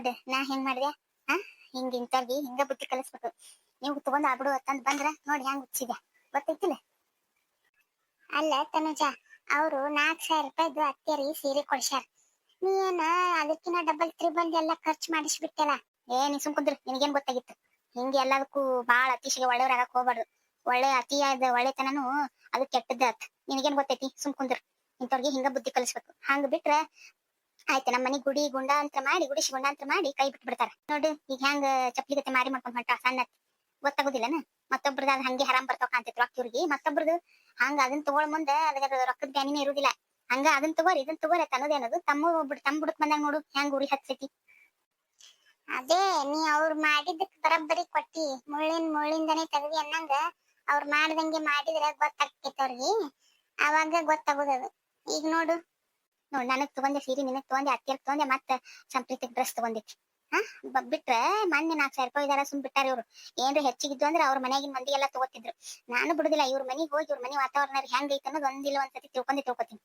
ನೋಡ್ ನಾ ಹೆಂಗ್ ಮಾಡಿದೆ? ಹಾ, ಹಿಂಗ್ ಹಿಂಗ ಬುದ್ಧಿ ಕಲಿಸ್ಬೇಕು. ನೀವು ತಗೊಂಡ್ ಆಗ್ಬಿಡು ಅಂತಂದ್ ಬಂದ್ರ ನೋಡಿ ಹೆಂಗ್ ಹುಚ್ಚಿದೆ ಗೊತ್ತೈತಿಲ್ಲ ಅಲ್ಲ ತನುಜ, ಅವರು ನಾಲ್ಕ್ ಸಾವಿರ ರೂಪಾಯಿದು ಅತ್ತೇರಿ ಸೀರೆ ಕೊಡ್ಸ್ಯಾರ. ನೀ ಏನ ಅದಕ್ಕಿನ ಡಬಲ್ ತ್ರಿಬಲ್ ಎಲ್ಲ ಖರ್ಚು ಮಾಡಿಸ್ಬಿಟ್ಟಲ್ಲ? ಏ, ನೀ ಸುಮ್ ಕುಂದ್ರು, ನಿನಗೇನ್ ಗೊತ್ತಾಗಿತ್ತು? ಹಿಂಗೆ ಎಲ್ಲದಕ್ಕೂ ಬಾಳ ಅತಿಶಿಗೆ ಒಳ್ಳೆಯವ್ರಾಗಕ್ ಹೋಗ್ಬಾರ್ದು. ಒಳ್ಳೆ ಅತಿಯಾದ ಒಳ್ಳೆತನನು ಅದು ಕೆಟ್ಟದ್ದ ಆತ್ ನಿನಗೇನ್ ಗೊತ್ತೈತಿ? ಸುಮ್ ಕುಂದ್ರು. ಇಂಥವ್ರಿಗೆ ಹಿಂಗ ಬುದ್ಧಿ ಕಲಿಸ್ಬೇಕು. ಹಂಗ ಬಿಟ್ರ ಆಯ್ತು ನಮ್ಮ ಮನೆ ಗುಡಿ ಗುಂಡ ಅಂತ ಮಾಡಿ ಗುಡಿಸಿ ಗುಂಡ ಅಂತ ಮಾಡಿ ಕೈ ಬಿಟ್ಟು ಬಿಡ್ತಾರ. ನೋಡು, ಈಗ ಹೆಂಗ ಚಪ್ಲಿ ಗತೆ ಮಾರಿ ಮಾಡ್ಕೊಂಡ್ ಹೊಂಟ ಸಣ್ಣ ಗೊತ್ತಾಗುದಿಲ್ಲನ? ಮತ್ತೊಬ್ರದ ಅದ್ ಹಂಗೆ ಹರಾಮ್ ಬರ್ತಾವ ಕಾಂತೈತಿ ರೊಕ್ಕ ಇವ್ರಿಗೆ. ಮತ್ತೊಬ್ರದ್ದು ಹಂಗ ಅದನ್ನ ತಗೊಳ್ ಮುಂದೆ ಅದಕ್ಕೆ ರೊಕ್ಕದ ಬ್ಯಾನಿನೇ ಇರುದಿಲ್ಲ. ಹಂಗ ಅದನ್ನ ತಗೋರಿ ಇದನ್ನ ತಗೋರಿ ಅನ್ನೋದೇ ಅನ್ನೋದು ತಮ್ಮ ಬಿಡ್ ತಮ್ಮ ಬಿಡಕ್ ಬಂದಾಗ ನೋಡು, ಹೆಂಗ್ ಉರಿ ಹಚ್ಚೈತಿ ಅದೇ, ನೀ ಅವ್ರು ಮಾಡಿದ್ದಕ್ ಬರಬ್ಬರಿ ಕೊಟ್ಟಿ, ಮುಳ್ಳಿನ ಮುಳ್ಳಿಂದನೇ ತೆಗದಿ ಅನ್ನಂಗ ಅವ್ರು ಮಾಡ್ದಂಗೆ ಮಾಡಿದ್ರೆ ಗೊತ್ತಾಗ್ತೈತಿ ಅವ್ರಿಗೆ. ಅವಾಗ ಗೊತ್ತಾಗೋದದು ಈಗ ನೋಡು. ನೋಡ್ ನನಗ್ ತಗೊಂಡೆ, ಸೀರೆ ನಿನಗ್ ತಗೊಂಡೆ ಅತ್ತಿಯರ್ ತಗೊಂಡೆ, ಮತ್ತ ಸಂಪ್ರೀತಿಗ್ ಡ್ರೆಸ್ ತಗೊಂಡಿತಿ ಹಾ ಬಿಟ್ರೆ ಮೊನ್ನೆ ನಾಲ್ಕು ಸಾವಿರ ರೂಪಾಯಿ ಇದಾರ ಸುಮ್ ಬಿಟ್ಟಾರ ಇವ್ರು. ಏನ್ರ ಹೆಚ್ಚಿಗಿದ್ದು ಅಂದ್ರೆ ಅವ್ರ ಮನೆಯಾಗಿನ ಮಂದಿ ಎಲ್ಲ ತಗೋತಿದ್ರು. ನಾನು ಬಿಡುದಿಲ್ಲ, ಇವ್ರ ಮನಿಗ್ ಹೋಗಿ ಇವ್ರ ಮನಿ ವಾತಾವರಣ ಹೆಂಗ್ ಐತೆ ಅನ್ನೋದು ಒಂದಿಲ್ಲ ಒಂದ್ಸತಿ ತಿಳ್ಕೊಂಡಿ ತಿಳ್ಕೊತೀನಿ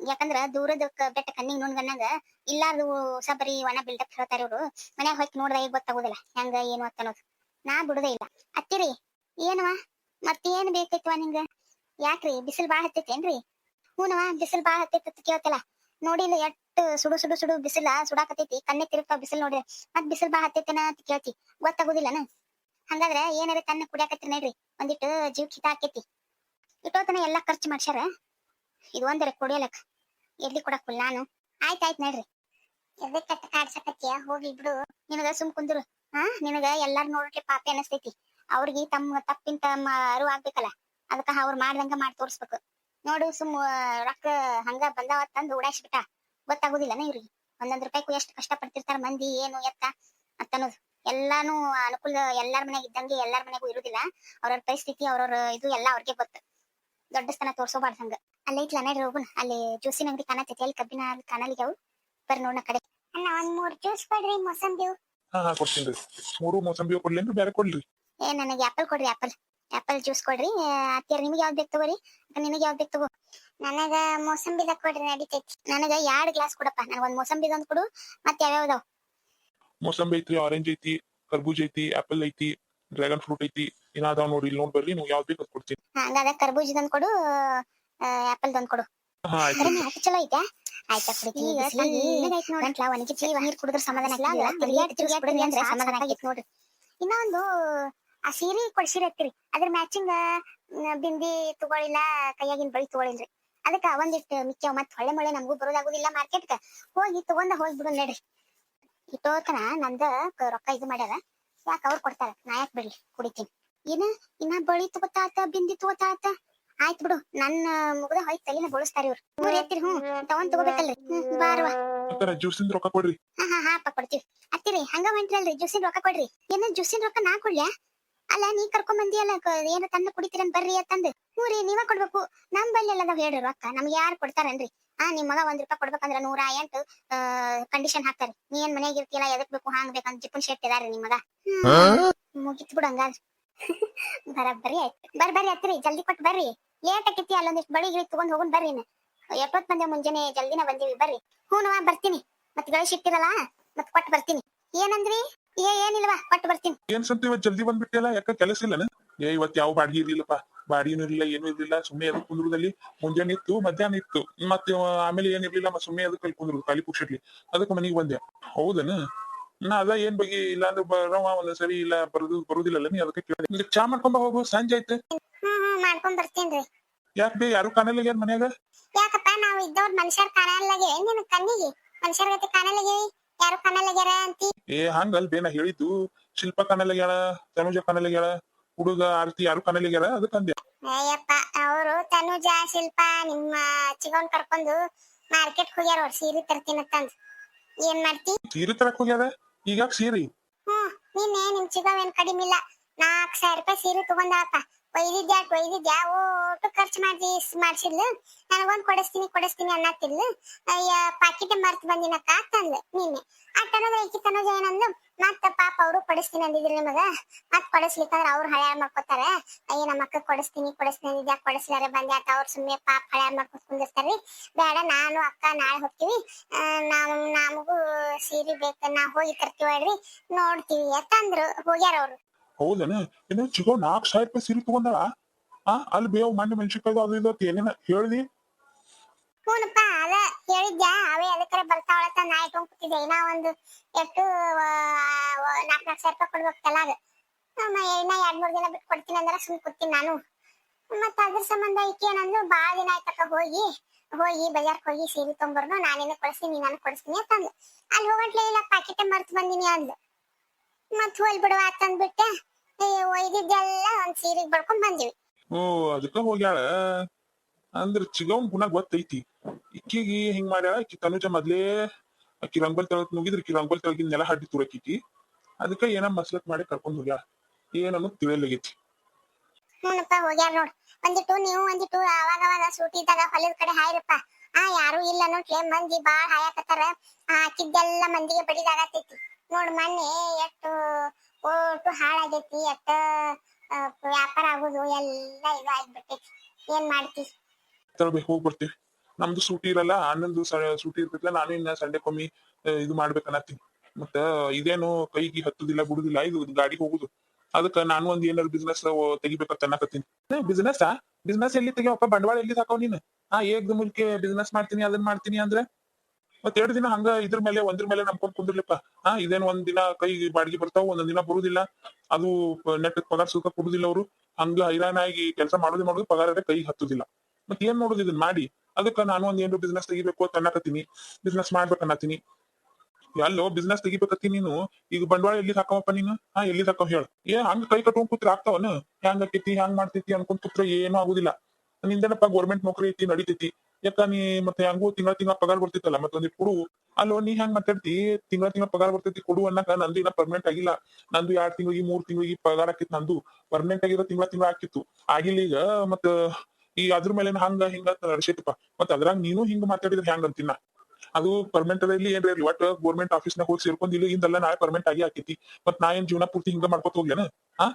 ಯಾಕಂದ್ರ ದೂರದ ಬೆಟ್ಟ ಕಣ್ಣಿಗೆ ನೋಡ್ಗನ್ನಂಗ ಇಲ್ಲಾರ್ದು ಸಬರಿ ಒಣ ಬಿಲ್ಡಪ್ ಹೇಳ್ತಾರ ಇವ್ರು. ಮನ್ಯಾಗ ಹೋಗಿ ನೋಡ್ದಾಗ ಗೊತ್ತಾಗುದಿಲ್ಲ ಹೆಂಗ, ಏನು ಅಂತ ಅನ್ನೋದು. ನಾ ಬಿಡುದೇ ಇಲ್ಲ. ಅತ್ತಿರಿ ಏನವ ಮತ್ತೇನ್ ಬೇಕೈತವ ನಿಂಗ? ಯಾಕ್ರಿ, ಬಿಸಿಲು ಬಾಳ ಹತ್ತೈತೇನ್ರಿ? ಹೂನವ ಬಿಸಿಲು ಬಾಳ ಹತ್ತೈತಿ ಅಂತ ಕೇಳ್ತಲ್ಲ ನೋಡಿಲ್ಲ ಎಟ್ ಸುಡು ಸುಡು ಸುಡು ಬಿಸಿಲ ಸುಡಾಕತೈತಿ ಕಣ್ಣೆ ತಿರುಗ್ತಾವ ಬಿಸಿಲು ನೋಡ್ರಿ. ಮತ್ ಬಿಸಿಲು ಬಾ ಹತ್ತೈತೇನ ಅಂತ ಕೇಳ್ತಿ. ಗೊತ್ತಾಗುದಿಲ್ಲನ? ಹಂಗಾದ್ರೆ ಏನಾರ ತನ್ನ ಕುಡಿಯಾಕತ್ರಿ ನೋಡ್ರಿ. ಒಂದಿಟ್ಟು ಜೀವ ಕಿತ ಆಕೇತಿ ಇಟ್ಟೋತನ ಎಲ್ಲಾ ಖರ್ಚು ಮಾಡ್ಸ್ಯಾರ? ಇದು ಒಂದರ ಕುಡಿಯಲಕ್ ಎಲ್ಲಿ ಕೊಡಕ್ಕಲ್ಲ ನಾನು? ಆಯ್ತಾಯ್ತ್ ನೋಡ್ರಿ. ಎದಕ್ಕೆ ಕಟ್ಟ ಕಾಡ್ಸಕತ್ಯ ಹೋಗಿ ಬಿಡು. ನಿನಗ ಸುಮ್ ಕುಂದ್ರು. ಹಾ ನಿನಗ ಎಲ್ಲಾರು ನೋಡ್ರಿ ಪಾಪಿ ಅನಸ್ತೈತಿ. ಅವ್ರಿಗೆ ತಮ್ಮ ತಪ್ಪಿನ ತಮ್ಮ ಅರಿವು ಆಗ್ಬೇಕಲ್ಲ. ಅದಕ್ಕ ಅವ್ರು ಮಾಡ್ದಂಗ ಮಾಡಿ ತೋರ್ಸ್ಬೇಕು. ನೋಡು ಸುಮ್ ರೊಕ್ಕ ಹಂಗ ಬಂದಾವ ತಂದು ಉಡಾಯಿಸ್ಬಿಟ್ಟ. ಗೊತ್ತಾಗುದಿಲ್ಲನ ಇವ್ರಿಗೆ. ಒಂದೊಂದ್ ರೂಪಾಯಿಗೂ ಎಷ್ಟು ಕಷ್ಟ ಪಡ್ತಿರ್ತಾರ ಮಂದಿ ಏನು ಎತ್ತ ಅಂತ ಅನ್ನೋದು ಎಲ್ಲಾನು ಅನುಕೂಲ ಎಲ್ಲಾರ ಮನೆಗೆ ಇದ್ದಂಗೆ ಎಲ್ಲಾರ ಮನೆಗೂ ಇರುದಿಲ್ಲ. ಅವ್ರವ್ರ ಪರಿಸ್ಥಿತಿ ಅವ್ರವ್ರ ಇದು ಎಲ್ಲ ಅವ್ರಿಗೆ ಗೊತ್ತು. ದೊಡ್ಡ ಸ್ಥಾನ ತೋರ್ಸೋಬಾರ್ದು ಹಂಗ. ಅಲ್ಲೇ ಐತ್ಲ ನಡ್ರಿ ಹೋಗುಣ ಅಲ್ಲಿ ಜ್ಯೂಸಿನ ಅಂಗಡಿ ಕಾಣತೈತಿ ಅಲ್ಲಿ ಕಬ್ಬಿನ ಕಾಣಲಿಗೆ ಅವು ಬರ್ರಿ ನೋಡ ಕಡೆ. ಅಣ್ಣ ಒಂದ್ ಮೂರ್ ಜ್ಯೂಸ್ ಕೊಡ್ರಿ ಮೊಸಂಬಿ ಹಾ ಕೊಡ್ತೀನಿ ಮೂರು ಮೋಸಂಬಿ ಕೊಡ್ಲೇನ್ರಿ ಬೇರೆ ಕೊಡ್ಲಿ ಏ ನನಗೆ ಆಪಲ್ ಕೊಡ್ರಿ ಆಪಲ್. ಆಪಲ್ ಜ್ಯೂಸ್ ಕೊಡ್ರಿ. ಅತ್ತಿಯರ್ ನಿಮಗೆ ಯಾವ್ದು ಬೇಕು ತಗೋರಿ? ನಿನಗೆ ಯಾವ್ದು ಬೇಕು ತಗೋ? ನನಗ ಮೋಸಂಬಿದ ಕೊಡ್ರಿ ನಡಿತೈತಿ. ನನಗ ಎರಡ್ ಗ್ಲಾಸ್ ಕೊಡಪ್ಪ. ನನಗ ಒಂದ್ ಮೋಸಂಬಿದ ಒಂದ್ ಕೊಡು ಮತ್ತೆ ಯಾವ್ಯಾವ್ದಾವ್ ಮೋಸಂಬಿ ಐತಿ ಆರೆಂಜ್ ಐತಿ ಕರ್ಬೂಜ ಐತಿ ಆಪಲ್ ಐತಿ ಡ್ರ್ಯಾಗನ್ ಫ್ರೂಟ್ ಐತಿ. ಏನಾದಾವ ನೋಡಿ ಇಲ್ಲಿ ನೋಡ್ಬರ್ರಿ ನೀವು ಯಾವ್ದು ಬೇಕು ಕೊಡ್ತೀನಿ. ಹಂಗಾದ್ರೆ ಹಂಗಾದ ಕರ್ಬೂಜದೊಂದ್ ಕೊಡು ಆಪಲ್ ಒಂದ್ ಕೊಡು. ಚಲೋ ಐತೆ ಆಯ್ತಾ ಕುಡಿತಿ ಈಗ ಗಂಟ್ಲ ಒಣಗಿ ನೀರ್ ಕುಡಿದ್ರೆ ಸಮಾಧಾನ ಆಗಿಲ್ಲ ತಿರ್ಗ್ಯಾಡ್ ಕುಡಿದ್ರಿ ಅಂದ್ರೆ ಸಮಾಧಾನ ಆಗಿತ್ತು ನೋಡ್ರಿ. ಇನ್ನೊಂದು ಆ ಸೀರೆ ಕೊಡ್ಸಿರತ್ತೀರಿ ಅದ್ರ ಮ್ಯಾಚಿಂಗ್ ಬಿಂದಿ ತಗೊಳಿಲ್ಲ ಕೈಯಾಗಿನ ಬಳಿ ತಗೊಳಿಲ್ರಿ. ಅದಕ್ಕ ಒಂದಿಷ್ಟು ಮಿಕ್ಕ ಮತ್ ಹೊಳೆ ಮಳೆ ನಮಗೂ ಬರೋದಾಗುದಿಲ್ಲ ಮಾರ್ಕೆಟ್ಗೆ. ಹೋಗಿ ತಗೊಂಡ ಹೋಗ್ಬಿಡು ನಡ್ರಿ. ಇಟ್ಟೋತನ ನಂದ ರೊಕ್ಕ ಇದು ಮಾಡ್ಯಾರ. ಯಾಕ ಅವ್ರು ಕೊಡ್ತಾರ? ನಾ ಯಾಕೆ ಬಿಡ್ಲಿ? ಕುಡಿತೀನಿ. ಏನ? ಇನ್ನ ಬಳಿ ತಗೋತಾತ ಬಿಂದಿ ತಗೋತಾತ? ಆಯ್ತು ಬಿಡು. ನನ್ನ ಮುಗ್ದ ಹೋಯ್ತು ತಲಿನ ಬೋಳಿಸ್ತಾರ ಇವ್ರು. ಮೂರ್ ಎತ್ತಿರಿ ಹ್ಞೂ ತಗೊಂಡ್ ತಗೋಬೇಕಲ್ರಿ. ಹ್ಮ್ ಬಾರ್ವಾ ಜ್ಯೂಸಿಂದ ರೊಕ್ಕ ಕೊಡ್ರಿ. ಹಾ ಹಾ ಹಾ ಅಪ್ಪ ಕೊಡ್ತೀವಿ. ಅತ್ತಿರಿ ಹಂಗ ಹೊಂಟ್ರಲ್ರಿ ಜ್ಯೂಸಿನ ರೊಕ್ಕ ಕೊಡ್ರಿ. ಏನ ಜ್ಯೂಸಿನ ರೊಕ್ಕ ನಾ ಕೊಡ್ಲ್ಯಾ? ಅಲ್ಲ ನೀ ಕರ್ಕೊಂಡ್ ಬಂದಿ ಅಲ್ಲ ಕ- ಏನ ತನ್ನ ಕುಡಿತೀರನ್ ಬರ್ರಿ ಅಂತಂದ್. ಹ್ಞೂ ರೀ ನೀವ ಕೊಡ್ಬೇಕು. ನಮ್ ಬಲ್ಲಿ ಎಲ್ಲ ಹೇಳ್ರಿ ರೊಕ್ಕ. ನಮ್ಗೆ ಯಾರು ಕೊಡ್ತಾರನ್ರಿ? ಆ ನಿಮ್ ಮಗ ಒಂದ್ ರೂಪಾಯಿ ಕೊಡ್ಬೇಕಂದ್ರ ನೂರ ಎಂಟು ಕಂಡೀಷನ್ ಹಾಕ್ತಾರಿ. ನೀ ಏನ್ ಮನೆಯಾಗ ಇರ್ತಿಯಲ್ಲ ಎದಕ್ ಬೇಕು ಹಾಂಗ್ ಬೇಕಂತ ಜಿಪ್ಪನ್ ಶೆಟ್ ಇದಾರೆ ನಿಮ್ ಮಗ. ಮುಗಿತ್ ಬಿಡು ಹಂಗಾರ. ಬರಬ್ಬರಿ ಆಯ್ತು. ಬರ್ ಬರ್ರಿ ಹತ್ರಿ ಜಲ್ದಿ ಕೊಟ್ಟು ಬರ್ರಿ. ಲೇಟ್ ಆಕೈತಿ ಅಲ್ಲೊಂದಿಷ್ಟು ಬಳಿ ಗಿಳಿ ತಗೊಂಡ್ ಹೋಗೋಣ ಬರ್ರಿ ಎಪ್ಪತ್ ಬಂದೆ ಮುಂಜಾನೆ ಜಲ್ದಿನ ಬಂದೀವಿ ಬರ್ರಿ. ಹ್ಞೂ ಬರ್ತೀನಿ. ಮತ್ ಗಳಿಸಿಟ್ಟಿರಲ್ಲ ಮತ್ ಕೊಟ್ಟು ಬರ್ತೀನಿ. ಏನಂದ್ರಿ? ಏ ಏನಿಲ್ವಾ ಬರ್ತೀನಿ. ಏನ್ ಸಂತ ಇವತ್ ಜಲ್ದಿ ಬಂದ್ಬಿಟ್ಟಿಲ್ಲ ಯಾಕ ಕೆಲಸ ಇಲ್ಲನ? ಏ ಇವತ್ ಯಾವ ಬಾಡಿಗೆ ಇರ್ಲಿಲ್ಲಪ್ಪ. ಬಾಡಿಗೆನೂ ಇರ್ಲಿಲ್ಲ ಏನೂ ಇರ್ಲಿಲ್ಲ. ಸುಮ್ಮನೆ ಅದು ಕುಂದ್ರದಲ್ಲಿ ಮುಂಜಾನೆ ಇತ್ತು ಮಧ್ಯಾಹ್ನ ಇತ್ತು. ಮತ್ತೆ ಆಮೇಲೆ ಏನ್ ಇರ್ಲಿಲ್ಲ ಸುಮ್ಮನೆ ಅದು ಅದಕ್ಕೆ ಕುಂದ್ರು? ಖಾಲಿ ಪುಕ್ಷಟ್ಲಿ ಅದಕ್ಕೆ ಮನೆಗೆ ಬಂದೆ. ಹೌದನ? ನಾ ಅದ ಏನ್ ಬಗ್ಗೆ ಇಲ್ಲ ಅಂದ್ರೆ ಬರವ ಒಂದ್ಸರಿ ಇಲ್ಲ ಬರೋದು ಬರುದಿಲ್ಲಲ್ಲ ನೀ? ಅದಕ್ಕೆ ಕೇಳಿದೆ. ಚಾ ಮಾಡ್ಕೊಂಡ್ ಹೋಗು ಸಂಜೆ ಆಯ್ತು. ಮಾಡ್ಕೊಂಡ್ ಬರ್ತೀನಿ ಯಾಕೆ ಬೇ ಯಾರು ಕಾಣಲ್ಲ ಏನ್ ಮನ್ಯಾಗ? ಯಾಕಪ್ಪ ನಾವು ಇದ್ದವ್ರ ಮನುಷ್ಯರ್ ಕಾಣಲ್ಲಾಗೆ. ನಿನ್ ಕಣ್ಣಿಗೆ ಮನುಷ್ಯರ ಗತಿ ಕಾಣಲ್ಲಾಗೆ. ಯಾರು ಕಾಣಲ್ಲಾಗ್ಯಾರ ಅಂತಿ? ಏ ಹಂಗಲ್ ಬೇನಾ ಹೇಳಿದ್ದು ಶಿಲ್ಪ ಕಾಣಲ್ಲಾಗ್ಯಾಳ ತನುಜ ಕಾಣಲ್ಲಾಗ್ಯಾಳ ಹುಡುಗ ಆರತಿ ಯಾರು ಕಾಣಲ್ಲಾಗ್ಯಾರ ಅದಕ್ಕೆ ಅಂದೆ. ಅಯ್ಯಪ್ಪ ಅವರು ತನುಜ ಶಿಲ್ಪ ನಿಮ್ಮ ಚಿಗವನ್ ಕರ್ಕೊಂಡು ಮಾರ್ಕೆಟ್ ಹೋಗ್ಯಾರ ಅವ್ರು ಸೀರೆ ತರ್ತೀನಂತಂದ್ ಏನ್ ಮಾಡ್ತಿ? ಸೀರೆ ತರಕ್ ಹೋಗ್ಯಾರ? ಈಗ ಸೀರೆ? ಹ್ಮ್ ನಿನ್ನೆ ನಿಮ್ ಚಿಗವ್ ಏನ್ ಕಡಿಮಿಲ್ಲ. ಇಲ್ಲ ನಾಲ್ಕ್ ಸಾವಿರ ರೂಪಾಯಿ ಸೀರೆ ತಗೊಂಡಾಳಪ್ಪ ಒಯ್ದಿದ್ದೆ ಅಟ್ ಒಯ್ದಿದ್ದೆ ಓಟು ಖರ್ಚು ಮಾಡಿ ಮಾಡ್ಸಿದ್ಲು. ನನಗೊಂದು ಕೊಡಿಸ್ತೀನಿ ಕೊಡಿಸ್ತೀನಿ ಅನ್ನತ್ತಿದ್ಲು. ಪಾಕಿಟ್ ಮರ್ತ್ ಬಂದಿನಕ್ಕ ಅಂತಂದ್ಲು ನಿನ್ನೆ. ಆ ತನದ ಈಕಿ ತನದ ಏನಂದ್ಲು, ಮತ್ತ ಪಾಪ ಅವರು ಕೊಡಿಸ್ತೀನಿ ಅಂದಿದ್ರು ನಿಮಗ ಮತ್ ಕೊಡಿಸ್ಲಿಕ್ಕಂದ್ರ ಅವ್ರು ಹಳ್ಯಾಳ ಮಾಡ್ಕೊತಾರ. ಅಯ್ಯ ನಮ್ಮ ಅಕ್ಕ ಕೊಡಿಸ್ತೀನಿ ಕೊಡಿಸ್ತೀನಿ ಇದ್ಯಾ ಕೊಡಿಸ್ಲಾರ ಬಂದೆ ಆತ ಅವ್ರ ಸುಮ್ಮನೆ ಪಾಪ ಹಳ್ಯಾಳ ಮಾಡ್ಕೊತ ಕುಂದಿರ್ತಾರ್ರಿ. ಬೇಡ, ನಾನು, ಅಕ್ಕ ನಾಳೆ ಹೋಗ್ತೀವಿ. ನಾವ್ ನಮಗೂ ಸೀರೆ ಬೇಕು, ನಾ ಹೋಗಿ ತರ್ತೀವಿ ನೋಡ್ತೀವಿ. ಅಂತಂದ್ರು, ಹೋಗ್ಯಾರ ಅವ್ರು. ಹೌದನ? ಇನ್ನು ಚಿಗೋ ನಾಲ್ಕು ಸಾವಿರ ರೂಪಾಯಿ ಸೀರೆ ತಗೊಂಡಳ? ಆ, ಅಲ್ಲಿ ಬೇವು ಮಣ್ಣು ಮೆಣಸಿನ್ಕಾಯ್ದು ಅದು ಇದು ಏನೇನ ಹೇಳ್ದಿ? ಅದ ಅವೇ ಬರ್ತಾವಳತ್ತ ನಾ ಸಾವಿರ ರೂಪಾಯಿ ಎರಡ್ ದಿನ ಬಿಟ್ಟು ಕೊಡ್ತೀನಿ ಅಂದ್ರೆ ಸುಮ್ ನಾನು. ಮತ್ತ ಅದ್ರ ಸಂಬಂಧ ದಿನ ಹೋಗಿ. ಹೋಗಿ ಬಜಾರ್ಕ್ ಹೋಗಿ ಸೀರೆ ತಗೊಂಡ್ಬರ್ನು ನಾನೇನು ಕೊಡಿಸ್ತೀನಿ, ನಾನು ಕೊಡಿಸ್ತೀನಿ ಅಂತಂದ್ಲು. ಅಲ್ಲಿ ಹೋಗಟ್ಲೆ ಇಲ್ಲ ಪ್ಯಾಕೆಟ್ ಮರ್ತು ಬಂದಿನಿ ಅಂದ್ಲು. ಮತ್ ಹೋಲ್ ಬಿಡುವ ಅಂತಂದ್ಬಿಟ್ಟೆ ಒಯ್ದಿದ್ದೆಲ್ಲ ಒಂದ್ ಸೀರೆಗ್ ಬಡ್ಕೊಂಡ್ ಬಂದಿವಿ. ಓ ಅದಕ್ಕ ಹೋಗ್ಯಾಳ. ಅಂದ್ರ ಚಿಗವನ್ ಗುಣ ಗೊತ್ತೈತಿ. ಇಕ್ಕಿಗಿ ಹಿಂಗ್ ಮಾಡ್ಯಾಳ ಇಕ್ಕಿ ತನುಜ ಮೊದ್ಲೇ ಅಕ್ಕಿ ರಂಗೋಲ್ ತೆಳಗ್ ನುಗಿದ್ರ ಇಕ್ಕಿ ರಂಗೋಲ್ ತೆಳಗಿನ ನೆಲ ಹಡ್ಡಿ ತುರಕಿಕ್ಕಿ ಅದಕ್ಕ ಏನ ಮಸ್ಲಕ್ ಮಾಡಿ ಕರ್ಕೊಂಡ್ ಹೋಗ್ಯಾಳ. ಏನನ್ನು ತಿಳಿಯಲಾಗೈತಿ. ಹ್ಞೂನಪ್ಪ ಹೋಗ್ಯಾರ ನೋಡ್. ಒಂದಿಟ್ಟು ನೀವು ಒಂದಿಟ್ಟು ಅವಾಗ ಅವಾಗ ಸೂಟಿ ಇದ್ದಾಗ ಹೊಲದ ಕಡೆ ಹಾಯ್ರಪ್ಪ. ಆ ಯಾರು ಇಲ್ಲ ನೋಡ್ಲೆ ಮಂದಿ ಬಾಳ ಹಾಯಾಕತ್ತಾರ. ಹಾಕಿದ್ದೆಲ್ಲ ಮಂದಿಗೆ ಬಡಿದಾಗತೈತಿ. ನೋಡ್ ಮೊನ್ನೆ ಎಷ್ಟು ಒಟ್ಟು ಹಾಳಾಗೈತಿ ಎಷ್ಟ ವ್ಯಾಪಾರ ಆಗುದು, ಎಲ್ಲ ಇದು ಆಗ್ಬಿಟ್ಟೈತಿ ಏನ್ ಮಾಡ್ತಿ? ತರಬೇಕು ಹೋಗಿ ಬರ್ತೀವಿ ನಮ್ದು ಸೂಟಿ ಇರಲ್ಲ ಅನ್ನೊಂದು ಸೂಟಿ ಇರ್ತೈತಲ್ಲ ನಾನು ಇನ್ನ ಸಂಡೆ ಕಮ್ಮಿ ಇದು ಮಾಡ್ಬೇಕನ್ನತ್ತೀನಿ. ಮತ್ತ ಇದೇನು ಕೈಗೆ ಹತ್ತುದಿಲ್ಲ, ಬಿಡುದಿಲ್ಲ, ಇದು ಗಾಡಿ ಹೋಗುದು. ಅದಕ್ಕ ನಾನು ಒಂದ್ ಏನಾರು ಬಿಸ್ನೆಸ್ ತೆಗಿಬೇಕಂತ ಅನ್ನಕತ್ತೀನಿ. ಬಿಸ್ನೆಸ್ ಬಿಸ್ನೆಸ್ ಎಲ್ಲಿ ತೆಗಿಯಪ್ಪ? ಬಂಡವಾಳ ಎಲ್ಲಿ ಹಾಕೋ ನೀನು? ಆ ಏಕ್ ಮುಲ್ಕೆ ಬಿಸ್ನೆಸ್ ಮಾಡ್ತೀನಿ ಅದನ್ನ ಮಾಡ್ತೀನಿ ಅಂದ್ರೆ? ಮತ್ ಎರಡು ದಿನ ಹಂಗ ಇದ್ರ ಮೇಲೆ ಒಂದ್ರ ಮೇಲೆ ನಂಬ್ಕೊಂಡ್ ಕುಂದಿರ್ಲಿಪ್ಪ. ಹಾ ಇದೇನ್ ಒಂದ್ ದಿನ ಕೈ ಬಾಡಿಗೆ ಬರ್ತಾವ, ಒಂದೊಂದ್ ದಿನ ಬರುದಿಲ್ಲ. ಅದು ನೆಟ್ ಪಗಾರ ಸುಖ ಕೊಡುದಿಲ್ಲ ಅವರು. ಹಂಗ ಹೈರಾಣಾಗಿ ಕೆಲಸ ಮಾಡೋದು ಮಾಡೋದು ಪಗಾರ ಕೈ ಹತ್ತುದಿಲ್ಲ. ಮತ್ ಏನ್ ಮಾಡೋದು ಇದನ್ನ ಮಾಡಿ? ಅದಕ್ಕ ನಾನು ಒಂದ್ ಏನು ಬಿಸ್ನೆಸ್ ತೆಗಿಬೇಕು ಅಂತ ಅನ್ನಕತ್ತೀನಿ. ಬಿಸ್ನೆಸ್ ಮಾಡ್ಬೇಕನ್ನತ್ತೀನಿ ಎಲ್ಲೋ ಬಿಸ್ನೆಸ್ ತೆಗಿಬೇಕತ್ತಿ ನೀನು? ಈಗ ಬಂಡವಾಳ ಎಲ್ಲಿ ಹಾಕವಪ್ಪ ನೀನು? ಹಾ ಎಲ್ಲಿ ಹಾಕವ್ ಹೇಳ. ಏ, ಹಂಗ ಕೈ ಕಟ್ಕೊಂಡ್ ಕೂತ್ರ ಆಗ್ತಾವನ? ಹ್ಯಾಂಗ್ ಆಕೈತಿ, ಹ್ಯಾಂಗ್ ಮಾಡ್ತೈತಿ ಅನ್ಕೊಂಡ್ ಕೂತ್ರ ಏನೂ ಆಗುದಿಲ್ಲ. ನಿಂದೇನಪ್ಪ ಗೌರ್ಮೆಂಟ್ ನೌಕರಿ ಐತಿ, ನಡಿತೈತಿ. ಯಾಕ ನೀ ಮತ್ತೆ ಹಂಗೂ ತಿಂಗಳ ತಿಂಗಳ ಪಗಾರ ಮತ್ತೆ ಮತ್ತೊಂದಿಟ್ ಕೊಡು. ಅಲ್ಲೋ, ನೀ ಹೆಂಗ್ ಮಾತಾಡ್ತಿ? ತಿಂಗಳ ತಿಂಗಳ ಪಗಾರ ಬರ್ತೈತಿ, ಕೊಡು ಅನ್ನಕ ನಂದು ಇನ್ನ ಪರ್ಮನೆಂಟ್ ಆಗಿಲ್ಲ. ನಂದು ಎರಡ್ ತಿಂಗಳಿಗೆ ಮೂರ್ ತಿಂಗಳಿಗೆ ಪಗಾರ ಆಕಿತ್ ನಂದು. ಪರ್ಮನೆಂಟ್ ಆಗಿರೋ ತಿಂಗಳ ತಿಂಗಳ ಆಕಿತ್ತು. ಆಗಿಲ್ಲ ಈಗ, ಮತ್ತ ಈ ಅದ್ರ ಮೇಲೆ ಹಂಗ ಹಿಂಗ ನಡ್ಸೈತಪ್ಪ. ಮತ್ತ ಅದ್ರಾಗ ನೀನು ಹಿಂಗ ಮಾತಾಡಿದ್ರೆ ಹೆಂಗ ಅಂತಿನ? ಅದು ಪರ್ಮನೆಂಟ್ ಇಲ್ಲಿ ಏನ್ರಿ ಒಟ್ ಗೋರ್ಮೆಂಟ್ ಆಫೀಸ್ ನಾಗ ಹೋಗಿ ಸೇರ್ಕೊಂಡ್ ಇಲ್ಲಿ ಇಂದಲ್ಲ ನಾಳೆ ಪರ್ಮನೆಂಟ್ ಆಗಿ ಆಕೇತಿ. ಮತ್ ನಾ ಏನ್ ಜೀವನ ಪೂರ್ತಿ ಹಿಂಗ ಮಾಡ್ಕೊತ ಹೋಗ್ಲೇನ? ಹಾ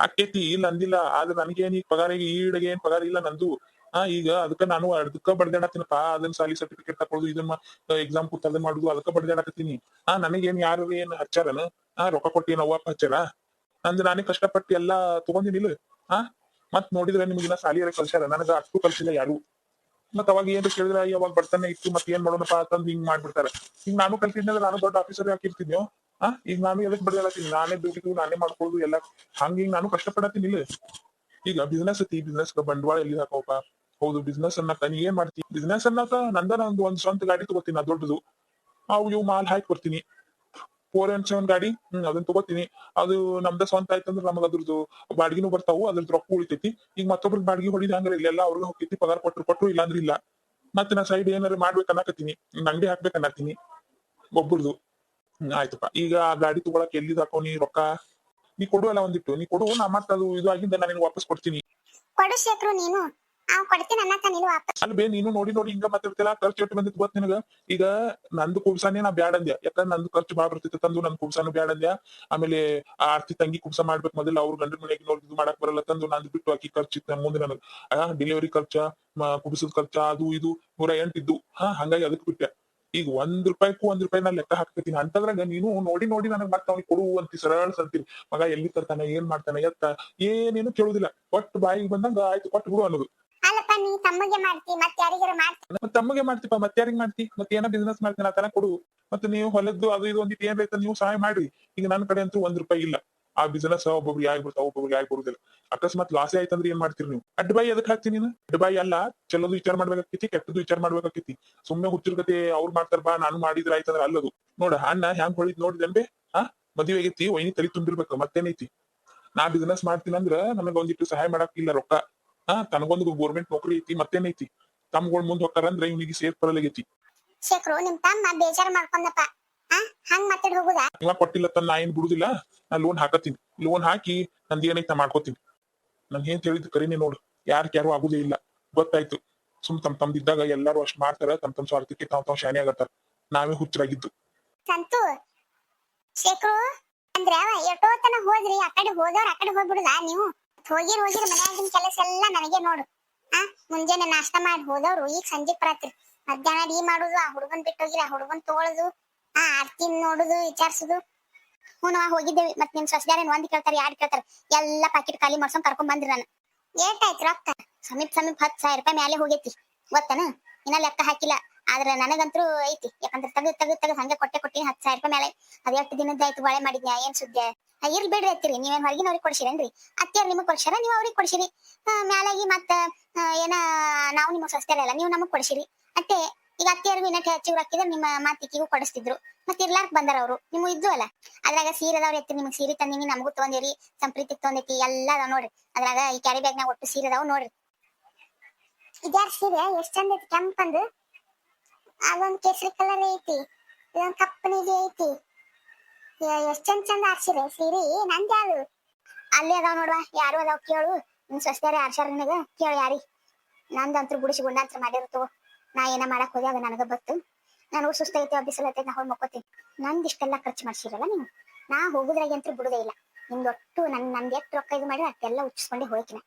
ಆಕೈತಿ, ಇಲ್ಲ ಅಂದಿಲ್ಲ. ಆದ್ರೆ ನನಗೇನ್ ಈಗ ಪಗಾರ ಈಡಗೆ ಏನ್ ಪಗಾರ ಇಲ್ಲ ನಂದು. ಈಗ ಅದಕ್ಕ ನಾನು ಅದಕ್ಕ ಬಡ್ದಾಡತ್ತೀನಪ್ಪ, ಅದನ್ನ ಸಾಲಿ ಸರ್ಟಿಫಿಕೇಟ್ ತಕೊಳ್ಳೋದು, ಇದನ್ನ ಎಕ್ಸಾಮ್ ಕೂತ್ ಅದನ್ನ ಮಾಡುದು, ಅದಕ್ಕ ಬಡ್ದಾಡಕತ್ತೀನಿ. ಆ ನನಗೇನ್ ಯಾರು ಏನ್ ಹಚ್ಚಾರನ? ಆ, ರೊಕ್ಕ ಕೊಟ್ಟೇನ ಅವಪ್ಪ ಹಚ್ಚಾರ? ನಂದು ನಾನೇ ಕಷ್ಟಪಟ್ಟು ಎಲ್ಲಾ ತಗೊಂಡಿನಿಲ್ಲ ಆ ಮತ್ ನೋಡಿದ್ರೆ ನಿಮ್ಗಿನ್ನ ಸಾಲಿಯರ ಕಲ್ಸ್ಯಾರ ನನಗ ಅಷ್ಟು ಕಲ್ಸಿಲ್ಲ ಯಾರು. ಮತ್ ಅವಾಗ ಏನು ಕೇಳಿದ್ರೆ ಅವಾಗ ಬರ್ತಾನೆ ಇತ್ತು ಮತ್ ಏನ್ ಮಾಡೋಣಪ್ಪ ಅಂತಂದ್ ಹಿಂಗ್ ಮಾಡ್ಬಿಡ್ತಾರ. ಈಗ ನಾನು ಕಲ್ತಿದ್ನಂದ್ರೆ ನಾನು ದೊಡ್ಡ ಆಫೀಸರ್ ಹಾಕಿರ್ತೀನಿ? ಆ, ಈಗ ನಾನು ಎದಕ್ ಬಡ್ದಾಡತ್ತೀನಿ ನಾನೇ ದುಡಿದು ನಾನೇ ಮಾಡ್ಕೊಳ್ಳೋದು ಎಲ್ಲ. ಹಂಗ ಹಿಂಗ್ ನಾನು ಕಷ್ಟಪಡತ್ತೀನಿ ಇಲ್ಲ ಈಗ ಬಿಸ್ನೆಸ್ ಐತಿ ಬಿಸ್ನೆಸ್ ಬಂಡವಾಳ ಎಲ್ಲಿ ಹಾಕೋಪ ಹೌದು ಬಿಸ್ನೆಸ್ ಅನ್ನಕ ನೀ ಏನ್ ಮಾಡ್ತಿ ಬಿಸ್ನೆಸ್ ಅನ್ನಕ ನಂದನ ಒಂದು ಒಂದ್ ಸ್ವಂತ ಗಾಡಿ ತಗೋತೀನಿ ದೊಡ್ಡದು. ಅವು ಇವು ಮಾಲ್ ಹಾಕಿ ಬರ್ತೀನಿ ಫೋರ್ ಅಂಡ್ ಸೆವೆನ್ ಗಾಡಿ, ಹ್ಮ್ ಅದನ್ನ ತಗೋತೀನಿ. ಅದು ನಮ್ದ ಸ್ವಂತ ಆಯ್ತಂದ್ರ ನಮಗ ಅದ್ರದ್ದು ಬಾಡಿಗೆನೂ ಬರ್ತಾವು ಅದ್ರದ್ದು ರೊಕ್ಕ ಉಳಿತೈತಿ. ಈಗ ಮತ್ತೊಬ್ರ ಬಾಡಿಗೆ ಹೊಡಿದ ಹಂಗಾರ ಇಲ್ಲೆಲ್ಲ ಅವ್ರಿಗೆ ಹೋಗ್ತೈತಿ, ಪಗಾರ ಕೊಟ್ರು ಕೊಟ್ರು, ಇಲ್ಲಾಂದ್ರ ಇಲ್ಲ. ಮತ್ತೆ ನಾ ಸೈಡ್ ಏನಾರ ಮಾಡ್ಬೇಕು ಅನ್ನಕತ್ತೀನಿ. ಅಂಗಡಿ ಹಾಕ್ಬೇಕು ಅನ್ನತ್ತೀನಿ ಒಬ್ಬರದು ಆಯ್ತಪ್ಪ. ಈಗ ಆ ಗಾಡಿ ತಗೊಳಕ್ ಎಲ್ಲಿದ್ ಹಾಕೋನಿ ರೊಕ್ಕ? ನೀ ಕೊಡು ಅಲ್ಲ ಒಂದಿಟ್ಟು. ನೀ ಕೊಡು, ನಾ ಮತ್ತ ಅದು ಇದು ಆಗಿಂದ ನಾನು ವಾಪಸ್ ಕೊಡ್ತೀನಿ. ಕೊಡು ಶೇಖರು, ನೀನು. ನೋಡಿ ನೋಡಿ, ಹಿಂಗ ಖರ್ಚು ಬಂದಿತ್ತು ಗೊತ್ತ ಈಗ ನಂದು ಕುಬ್ಸಾನೇ ನಾ ಬ್ಯಾಡ ಅಂದ್ಯ. ಯಾಕಂದ್ರೆ ನಂದು ಖರ್ಚು ಬಾಳ ಬರ್ತಿತ್ತು, ತಂದು ನಂದು ಕುಬ್ಸಾನು ಬ್ಯಾಡ ಅಂದ್ಯ. ಆಮೇಲೆ ಆ ಆರ್ತಿ ತಂಗಿ ಕುಬ್ಸ ಮಾಡ್ಬೇಕು ಮೊದಲು ಅವ್ರು ಗಂಡನ ಮನೆಗೆ ನೋಡಿ ಇದು ಮಾಡಕ್ ಬರಲ್ಲ, ತಂದು ನಂದು ಬಿಟ್ಟು ಆಕಿ ಖರ್ಚಿತ್ತು ಮುಂದೆ ನನಗೆ. ಆ ಡೆಲಿವರಿ ಖರ್ಚ, ಮಾ, ಕುಬ್ಸದ ಖರ್ಚ, ಅದು ಇದು, ನೂರ ಎಂಟಿದ್ದು. ಹಾ, ಹಂಗಾಗಿ ಅದಕ್ಕೆ ಬಿಟ್ಟೆ. ಈಗ ಒಂದ್ ರೂಪಾಯಿಕ್ಕೂ ಒಂದ್ ರೂಪಾಯಿ ನಾ ಲೆಕ್ಕ ಹಾಕ್ತೀನಿ ಅಂತಂದ್ರಾಗ ನೀನು ನೋಡಿ ನೋಡಿ ನನಗ್ ಮತ್ತೆ ಅವ್ನಿಗೆ ಕೊಡು ಅಂತ, ಸರಳ ಸಂತೀರಿ ಮಗ ಎಲ್ಲಿ ತರ್ತಾನೆ, ಏನ್ ಮಾಡ್ತಾನೆ, ಎತ್ತ, ಏನೇನು ಕೇಳುದಿಲ್ಲ. ಒಟ್ಟು ಬಾಯಿಗೆ ಬಂದಂಗ ಆಯ್ತು ಕೊಟ್ಟು ಬಿಡು ಅನ್ನೋದು. ಅಲ್ಲಪ್ಪ, ನೀ ತಮ್ಮಗೆ ಮಾಡ್ತಿ, ಮತ್ತೆ ಯಾರಿಗಾರ ಮಾಡ್ತಿ? ಮತ್ತ ತಮ್ಮಗೆ ಮಾಡ್ತಿಪ್ಪ, ಮತ್ತೆ ಯಾರಿಗ್ ಮಾಡ್ತಿ? ಮತ್ತೆ ಏನೋ ಬಿಸ್ನೆಸ್ ಮಾಡ್ತೀನಿ ಆತನ ಕೊಡು. ಮತ್ತೆ ನೀವು ಹೊಲದ್ದು ಅದು ಇದು ಒಂದಿಟ್ಟು ಏನ್ ನೀವು ಸಹಾಯ ಮಾಡ್ರಿ ಈಗ ನನ್ನ ಕಡೆ ಅಂತೂ ಒಂದ್ ರೂಪಾಯಿ ಇಲ್ಲ. ಆ ಬಿಸ್ನೆಸ್ ಒಬ್ಬೊಬ್ರಿಗೆ ಆಗಿ ಬಿಡ್ತಾವ ಒಬ್ಬೊಬ್ರಿಗೆ ಆಗ್ಬಿಡುದಿಲ್ಲ ಅಕಸ್ಮಾತ್ ಲಾಸ್ ಆಯ್ತಂದ್ರೆ ಏನ್ ಮಾಡ್ತೀರಿ ನೀವು? ಅಡ್ಡಬಾಯಿ ಅದಕ್ಕೆ ಹಾಕ್ತೀನಿ ನೀನು? ಅಡ್ಬಾಯಿ ಅಲ್ಲ, ಚಲೋದು ವಿಚಾರ ಮಾಡ್ಬೇಕಾಕೈತಿ ಕೆಟ್ಟದ್ದು ವಿಚಾರ ಮಾಡ್ಬೇಕಾಕೈತಿ ಸುಮ್ಮನೆ ಹುಚ್ಚಿರ್ಗತಿ ಅವ್ರು ಮಾಡ್ತಾರ ಬಾ, ನಾನು ಮಾಡಿದ್ರ ಆಯ್ತಂದ್ರ ಅಲ್ಲದು. ನೋಡ, ಅಣ್ಣ ಹ್ಯಾಂಗ್ ಹೊಳಿದ್ ನೋಡಿ ಬೇ ಹಾ ಮದುವೆ ಆಗೈತಿ ಒಯ್ನಿ ತಲೆ ತುಂಬಿರ್ಬೇಕು, ಮತ್ತೇನೈತಿ? ನಾ ಬಿಸ್ನೆಸ್ ಮಾಡ್ತೀನಿ ಅಂದ್ರ ನನಗ ಒಂದಿಟ್ಟು ಸಹಾಯ ಮಾಡಕ್ ಇಲ್ಲ ರೊಕ್ಕ. ಹಾ ತನಗೊಂದು ಗೋರ್ಮೆಂಟ್ ನೌಕರಿ ಐತಿ ಮತ್ತೇನೈತಿ ತಮ್ಗಳ ಮುಂದ್ ಹೋಗ್ತಾರಂದ್ರ ಇವ್ನಿಗೆ ಸೇಫ್ ಬರಲಾಗೈತಿ. ಶೇಖರು ನಿಮ್ ತಮ್ಮ ಬೇಜಾರ್ ಮಾಡ್ಕೊಂಡಪ್ಪ. ಹಂಗ್ ಮಾತಾಡ್ ಹೋಗುದಾ? ಇವ ಕೊಟ್ಟಿಲ್ಲ ತನ್ನ ನಾ ಏನ್ ಬಿಡುದಿಲ್ಲ. ನಾ ಲೋನ್ ಹಾಕತ್ತೀನಿ. ಲೋನ್ ಹಾಕಿ ನಂದ್ ಏನೈತಿ ಮಾಡ್ಕೋತೀನಿ. ನನ್ ಏನ್ ಹೇಳಿದ್ ಕರೀನಿ ನೋಡು ಯಾರ್ ಯಾರು ಆಗುದೇ ಇಲ್ಲ. ಗೊತ್ತಾಯ್ತು. ಸುಮ್ ತಮ್ ತಮ್ದಿದ್ದಾಗ ಎಲ್ಲಾರು ಅಷ್ಟ್ ಮಾಡ್ತಾರ ತಮ್ ತಮ್ ಸ್ವಾರ್ಥಕ್ಕೆ ತಾವ್ ತಾವ್ ಶಾನೆ ಆಗತ್ತಾರ. ನಾವೇ ಹುಚ್ಚರಾಗಿದ್ದು. ಸಂತು ಶೇಖರು ಅಂದ್ರೆ ಎಷ್ಟೋ ತನ ಹೋದ್ರಿ ಆ ಕಡೆ ಹೋದವ್ರ ಆ ಕಡೆ ಹೋಗ್ಬಿಡುದ ನೀವು? ಹೋಗಿರ್ ಹೋಗಿರ್ ಮನ್ಯಾಗಿನ ಕೆಲಸ ಎಲ್ಲ ನನಗೆ ನೋಡು. ಆ, ಮುಂಜಾನೆ ನಾಷ್ಟಾ ಮಾಡಿ ಹೋದವ್ರು, ಈಗ ಸಂಜೆ ಬರತ್ರಿ ಮಧ್ಯಾಹ್ನ ಈ ಮಾಡುದು, ಆ ಹುಡುಗನ್ ಬಿಟ್ಟು ಹೋಗಿರ ಆ ಹುಡುಗನ್ ತೊಗೊಳುದು ಆ ಆರ್ತಿ ನೋಡುದು, ವಿಚಾರಿಸುದು. ಹ್ಞೂ ಹೋಗಿದ್ದೆ, ಮತ್ತ ಮತ್ ನಿಮ್ ಸಸ್ಯಾರೇನ್ ಒಂದ್ ಕೇಳ್ತಾರೆ ಯಾರು ಕೇಳ್ತಾರೆ, ಎಲ್ಲಾ ಪ್ಯಾಕೆಟ್ ಖಾಲಿ ಮಾಡ್ಕೊಂಡ್ ಕರ್ಕೊಂಡ್ ಬಂದ್ರಿ ನಾನು. ಏಟಾಯ್ತು ರೊಕ್ಕ? ಸಮೀಪ್ ಸಮೀಪ್ ಹತ್ತು ಸಾವಿರ ರೂಪಾಯಿ ಮೇಲೆ ಹೋಗೈತಿ. ಗೊತ್ತನ? ಇನ್ನ ಲೆಕ್ಕ ಹಾಕಿಲ್ಲ. ಆದ್ರೆ ನನಗಂತೂ ಐತಿ. ಯಾಕಂದ್ರೆ ತಗದ್ ತಗದ್ ತಗದ್ ಹಂಗೆ ಕೊಟ್ಟೆ ಕೊಟ್ಟಿ ಹತ್ತು ಸಾವಿರ ರೂಪಾಯಿ ಮೇಲೆ ಅದ್ ಎಷ್ಟು ದಿನದ್ದಾಯ್ತು ಬಾಳೆ ಮಾಡಿದ್ಯಾ, ಏನ್ ಸುದ್ದಿ? ಇರ್ಲಿ ಬಿಡ್ರಿ ಅತ್ತಿರಿ ನೀವೇನ್ ಹೊರಗಿನವ್ರಿಗೆ ಕೊಡ್ಸಿರೇನ್ರಿ? ಅತ್ತಿಯರ್ ನಿಮಗ್ ಕೊಡ್ಸ್ಯಾರ, ನೀವು ಅವ್ರಿಗೆ ಕೊಡ್ಸಿರಿ. ಮ್ಯಾಲಾಗಿ ಮತ್ತ ಏನ, ನಾವು ನಿಮಗ್ ಸಸ್ತಾರಲ್ಲ ನೀವು ನಮಗ್ ಕೊಡ್ಸಿರಿ. ಅತ್ತೆ, ಈಗ ಅತ್ತಿಯರ್ ಇನ್ನಟ್ಟು ಹೆಚ್ಚಿಗೆ ಹಾಕಿದ್ರೆ ನಿಮ್ಮ ಮಾತಿಕಿಗೂ ಕೊಡಿಸ್ತಿದ್ರು. ಮತ್ತೆ ಇರ್ಲಾರ್ಕ್ ಬಂದಾರ ಅವರು, ನಿಮ್ಗೆ ಇದ್ದು ಅಲ್ಲ. ಅದ್ರಾಗ ಸೀರೆ ಅದಾವ್ರಿ ಎತ್ತಿ ನಿಮ್ಗೆ ಸೀರೆ ತಂದಿನಿ, ನಮಗೂ ತಗೊಂಡಿರಿ, ಸಂಪ್ರೀತಿಗ್ ತಗೊಂಡೈತಿ, ಎಲ್ಲ ಅದಾವ ನೋಡ್ರಿ. ಅದ್ರಾಗ ಈ ಕ್ಯಾರಿ ಬ್ಯಾಗ್ನಾಗ ಒಟ್ಟು ಸೀರೆ ಅದಾವ ನೋಡ್ರಿ. ಇದ್ಯಾರ ಸೀರೆ? ಎಷ್ಟ್ ಚಂದ ಐತಿ ಕೆಂಪಂದು ಅದೊಂದ್ ಕೇಸರಿ ಕಲರ್ ಐತಿ, ಇದೊಂದ್ ಕಪ್ಪನಿಗೆ ಐತಿ. ಎಷ್ಟ್ ಚಂದ ಚಂದ ಆರ್ಸಿರಿ ಸೀರಿ, ನಂದ್ ಯಾವ್ದು? ಅಲ್ಲೇ ಅದಾವ ನೋಡ್ವಾ ಯಾರು ಅದಾವ ಕೇಳು. ನಿನ್ ಸ್ವಸ್ಥರೇ ಆರ್ಸಾರ ನನಗ? ಕೇಳು ಯಾರಿ? ನಂದಂತ್ರು ಗುಡಿಸಿ ಗುಂಡಾಂತ್ರ ಮಾಡಿರ್ತು ನಾ ಏನ ಮಾಡಕ್ ಹೋದೆ ಅದು ನನಗ ಬತ್ತು ನನಗೂ ಸುಸ್ತೈತೆ ಬಿಸಿಲೈತೆ ನಾ ಹೋಗಿ ಮಕ್ಕೋತೀನಿ. ನಂದ್ ಇಷ್ಟೆಲ್ಲ ಖರ್ಚು ಮಾಡ್ಸಿರಲ್ಲ ನೀವು ನಾ ಹೋಗುದ್ರಾಗ ಅಂತೂ ಬಿಡುದೇ ಇಲ್ಲ. ನಿಮ್ದು ಒಟ್ಟು ನನ್, ನಂದ್ ಎಷ್ಟು ರೊಕ್ಕ ಇದು ಮಾಡಿದ್ರೆ ಅಷ್ಟೆಲ್ಲ ಉಚ್ಚಿಸ್ಕೊಂಡೆ ಹೋಯ್ಕಿನ